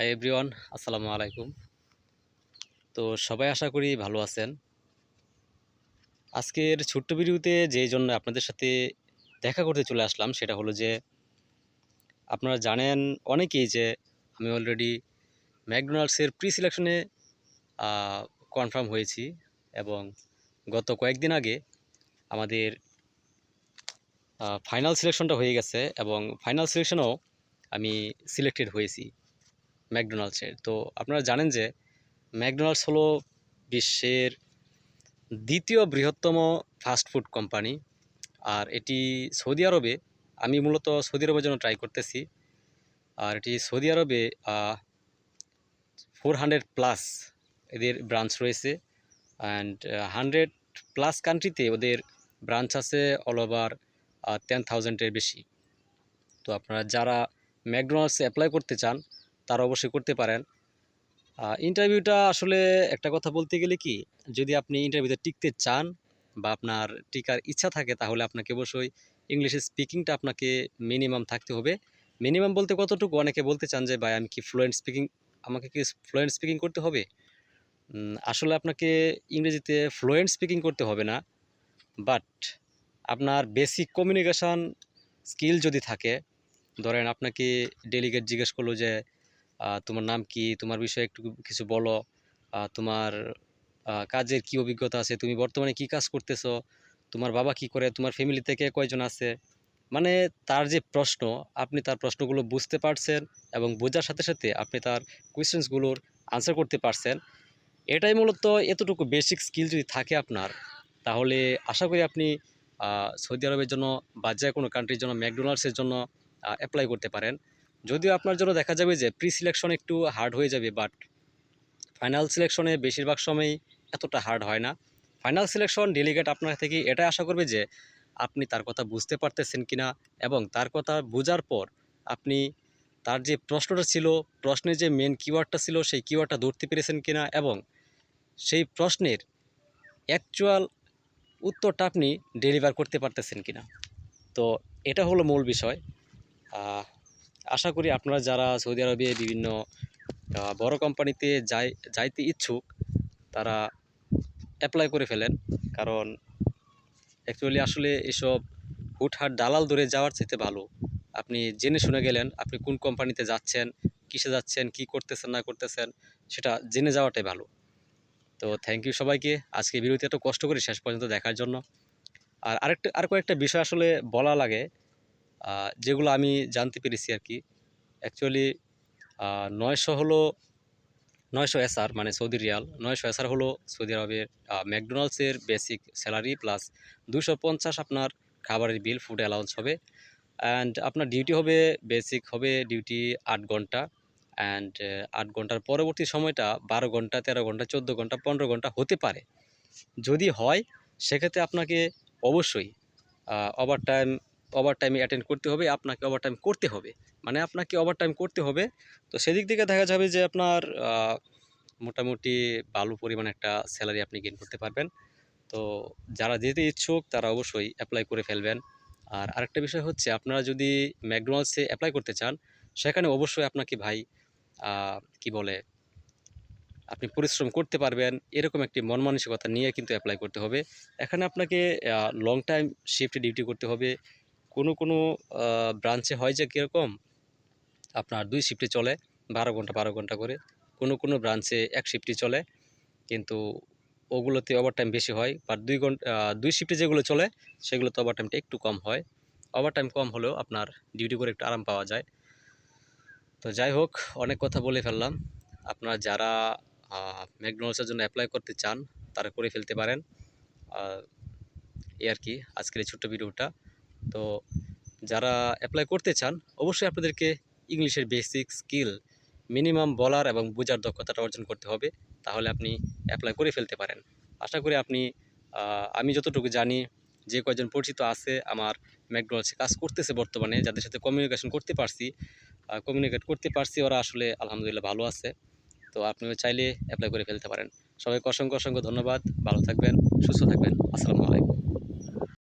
Hi everyone আসসালামু আলাইকুম তো সবাই আশা করি ভালো আছেন। আজকের ছোট্ট ভিডিওতে যেই জন্য আপনাদের সাথে দেখা করতে চলে আসলাম সেটা হলো যে, আপনারা জানেন অনেকেই যে আমি অলরেডি ম্যাকডোনাল্ডসের প্রি সিলেকশনে কনফার্ম হয়েছি এবং গত কয়েকদিন আগে আমাদের ফাইনাল সিলেকশনটা হয়ে গেছে এবং ফাইনাল সিলেকশনেও আমি সিলেক্টেড হয়েছি। ম্যাকডোনাল্ডসের। তো আপনারা জানেন যে ম্যাকডোনাল্ডস হলো বিশ্বের দ্বিতীয় বৃহত্তম ফাস্টফুড কোম্পানি। আর এটি সৌদি আরবে, আমি মূলত সৌদি আরবের জন্য ট্রাই করতেছি। আর এটি সৌদি আরবে ফোর হান্ড্রেড প্লাস এদের ব্রাঞ্চ রয়েছে। অ্যান্ড হান্ড্রেড প্লাস কান্ট্রিতে ওদের ব্রাঞ্চ আছে অল ওভার টেন থাউজেন্ডের বেশি। তো আপনারা যারা ম্যাকডোনাল্ডসে অ্যাপ্লাই করতে চান তারা অবশ্যই করতে পারেন। ইন্টারভিউটা আসলে একটা কথা বলতে গেলে কি, যদি আপনি ইন্টারভিউতে টিকতে চান বা আপনার টিকার ইচ্ছা থাকে তাহলে আপনাকে অবশ্যই ইংলিশে স্পিকিংটা আপনাকে মিনিমাম থাকতে হবে। মিনিমাম বলতে কতটুকু? অনেকে বলতে চান যে, ভাই, আমি কি ফ্লুয়েন্ট স্পিকিং আমাকে কি ফ্লুয়েন্ট স্পিকিং করতে হবে? আসলে আপনাকে ইংরেজিতে ফ্লুয়েন্ট স্পিকিং করতে হবে না। বাট আপনার বেসিক কমিউনিকেশন স্কিল যদি থাকে, ধরেন আপনাকে ডেলিগেট জিজ্ঞেস করল যে তোমার নাম কি? তোমার বিষয়ে একটু কিছু বলো। তোমার কাজের কি অভিজ্ঞতা আছে? তুমি বর্তমানে কি কাজ করতেছো? তোমার বাবা কি করে? তোমার ফ্যামিলি থেকে কয়জন আছে? মানে তার যে প্রশ্ন, আপনি তার প্রশ্নগুলো বুঝতে পারছেন এবং বোঝার সাথে সাথে আপনি তার কোয়েশ্চেন্সগুলোর আনসার করতে পারছেন। এটাই মূলত এতটুকু বেসিক স্কিল যদি থাকে আপনার, তাহলে আশা করি আপনি সৌদি আরবের জন্য বা যে কোনো কান্ট্রির জন্য, ম্যাকডোনাল্ডসের জন্য অ্যাপ্লাই করতে পারেন। যদিও আপনার জন্য দেখা যাবে যে প্রি সিলেকশন একটু হার্ড হয়ে যাবে বাট ফাইনাল সিলেকশনে বেশিরভাগ সময়ই এতটা হার্ড হয় না। ফাইনাল সিলেকশন ডেলিগেট আপনার থেকে এটাই আশা করবে যে আপনি তার কথা বুঝতে পারতেছেন কিনা এবং তার কথা বোঝার পর আপনি তার যে প্রশ্নটা ছিল, প্রশ্নের যে মেন কিওয়ার্ডটা ছিল, সেই কিওয়ার্ডটা ধরতে পেরেছেন কিনা এবং সেই প্রশ্নের অ্যাকচুয়াল উত্তরটা আপনি ডেলিভার করতে পারতেছেন কিনা। তো এটা হলো মূল বিষয়। আশা করি আপনারা যারা সৌদি আরবে বিভিন্ন বড় কোম্পানিতে যাই, যাইতে ইচ্ছুক, তারা অ্যাপ্লাই করে ফেলেন। কারণ অ্যাকচুয়ালি আসলে এসব হুটহাট দালাল ধরে যাওয়ার চাইতে ভালো। আপনি জেনে শুনে গেলেন আপনি কোন কোম্পানিতে যাচ্ছেন, কিসে যাচ্ছেন, কি করতেছেন, না করতেছেন, সেটা জেনে যাওয়াটাই ভালো। তো থ্যাংক ইউ সবাইকে। আজকে ভিডিওতে এত কষ্ট করে শেষ পর্যন্ত দেখার জন্য। আর আরেকটা, আর কয়েকটা বিষয় আসলে বলা লাগে। যেগুলো আমি জানতে পেরেছি আর কি। অ্যাকচুয়ালি নয়শো হলো, নয়শো এসআর মানে সৌদি রিয়াল, নয়শো এসআর হলো সৌদি আরবের ম্যাকডোনাল্ডসের বেসিক স্যালারি প্লাস দুশো পঞ্চাশ আপনার খাবারের বিল ফুড অ্যালাউন্স হবে। অ্যান্ড আপনার ডিউটি হবে বেসিক হবে ডিউটি আট ঘণ্টা। অ্যান্ড আট ঘণ্টার পরবর্তী সময়টা বারো ঘণ্টা, তেরো ঘণ্টা, চোদ্দ ঘণ্টা, পনেরো ঘণ্টা হতে পারে। যদি হয়, সেক্ষেত্রে আপনাকে অবশ্যই ওভার টাইম ওভার টাইমে অ্যাটেন্ড করতে হবে, আপনাকে ওভার টাইম করতে হবে। মানে আপনাকে ওভার টাইম করতে হবে। তো সেদিক থেকে দেখা যাবে যে আপনার মোটামুটি ভালো পরিমাণ একটা স্যালারি আপনি গেন করতে পারবেন। তো যারা যেতে ইচ্ছুক, তারা অবশ্যই অ্যাপ্লাই করে ফেলবেন। আর আরেকটা বিষয় হচ্ছে, আপনারা যদি ম্যাকডোনাল্ডসে অ্যাপ্লাই করতে চান, সেখানে অবশ্যই আপনাকে ভাই কি বলে, আপনি পরিশ্রম করতে পারবেন। এরকম একটি মন মানসিকতা নিয়ে কিন্তু অ্যাপ্লাই করতে হবে। এখানে আপনাকে লং টাইম শিফটে ডিউটি করতে হবে। কোনো কোনো ব্রাঞ্চে হয় যে কীরকম, আপনার দুই শিফটে চলে, বারো ঘণ্টা বারো ঘণ্টা করে। কোনো কোনো ব্রাঞ্চে এক শিফটই চলে, কিন্তু ওগুলোতে ওভারটাইম বেশি হয়। বা দুই ঘণ্টা দুই শিফটে যেগুলো চলে, সেগুলোতে ওভারটাইমটা একটু কম হয়। ওভারটাইম কম হলেও আপনার ডিউটি করে একটু আরাম পাওয়া যায়। তো যাই হোক, অনেক কথা বলে ফেললাম। আপনারা যারা ম্যাকডোনাল্ডসের জন্য অ্যাপ্লাই করতে চান, তারা করে ফেলতে পারেন। এই আর কি, আজকের এই ছোট্ট ভিডিওটা তো যারা অ্যাপ্লাই করতে চান, অবশ্যই আপনাদেরকে ইংলিশের বেসিক স্কিল মিনিমাম বলার এবং বোঝার দক্ষতাটা অর্জন করতে হবে, তাহলে আপনি অ্যাপ্লাই করে ফেলতে পারেন। আশা করি আপনি আমি যতটুকু জানি, যে কয়জন পরিচিত আছে, আমার ম্যাকডোনাল্ডসে কাজ করতেছে বর্তমানে, যাদের সাথে কমিউনিকেশন করতে পারছি কমিউনিকেট করতে পারছি, ওরা আসলে আলহামদুলিল্লাহ ভালো আছে। তো আপনিও চাইলে অ্যাপ্লাই করে ফেলতে পারেন। সবাইকে অসংখ্য অসংখ্য ধন্যবাদ। ভালো থাকবেন, সুস্থ থাকবেন। আসসালামু আলাইকুম।